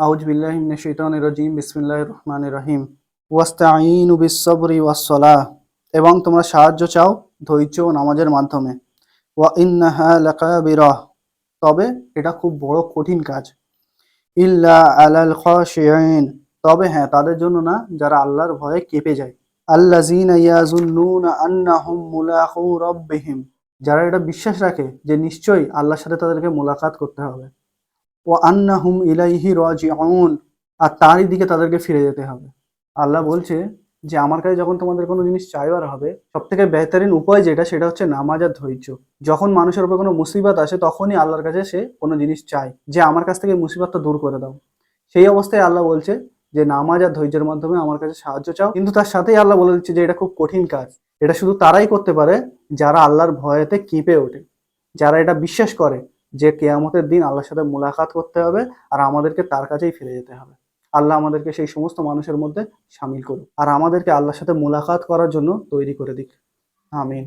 আউজ বিল্লাহি মিনাশ শাইতানির রাজিম, বিসমিল্লাহির রহমানির রহিম। ওয়াস্তাঈনু বিস-সাবরি ওয়াস-সালাহ। এবং তোমরা সাহায্য চাও, ধৈর্য ও নামাজের মাধ্যমে। ওয়া ইন্নাহা লাকাবিরাহ। তবে এটা খুব বড় কঠিন কাজ। ইল্লা আলাল খাশিঈন। তবে হ্যাঁ তাদের জন্য না, যারা আল্লাহর ভয়ে কেঁপে যায়। আল্লাযীনা ইয়াজুন্নুনা আন্নাহুম মুলাকু রাব্বিহিম। যারা এটা বিশ্বাস রাখে যে নিশ্চয়ই আল্লাহর সাথে তাদেরকে মোলাকাত করতে হবে। ও আন্না আন্নাহুম ইলাইহি রাজিউন, আর তারই দিকে তাদেরকে ফিরে যেতে হবে। আল্লাহ বলছে যে, আমার কাছে যখন তোমাদের কোনো জিনিস চাইবার হবে সব থেকে বেহতারিন উপায় যেটা, সেটা হচ্ছে নামাজ আর ধৈর্য। যখন মানুষের উপর কোনো মুসিবত আসে, তখনই আল্লাহর কাছে সে কোনো জিনিস চায়। যে, আমার কাছ থেকে মুসিবতটা দূর করে দাও। সেই অবস্থায় আল্লাহ বলছে যে, নামাজ আর ধৈর্যের মাধ্যমে আমার কাছে সাহায্য চাও। কিন্তু তার সাথেই আল্লাহ বলে দিচ্ছে যে, এটা খুব কঠিন কাজ। এটা শুধু তারাই করতে পারে যারা আল্লাহর ভয়েতে কেঁপে ওঠে, যারা এটা বিশ্বাস করে। যে কেয়ামতের দিন আল্লাহর সাথে মোলাকাত করতে হবে আর আমাদেরকে তার কাছেই ফিরে যেতে হবে। আল্লাহ আমাদেরকে সেই সমস্ত মানুষের মধ্যে সামিল করুক। আর আমাদেরকে আল্লাহর সাথে মোলাকাত করার জন্য তৈরি করে দিক। আমিন।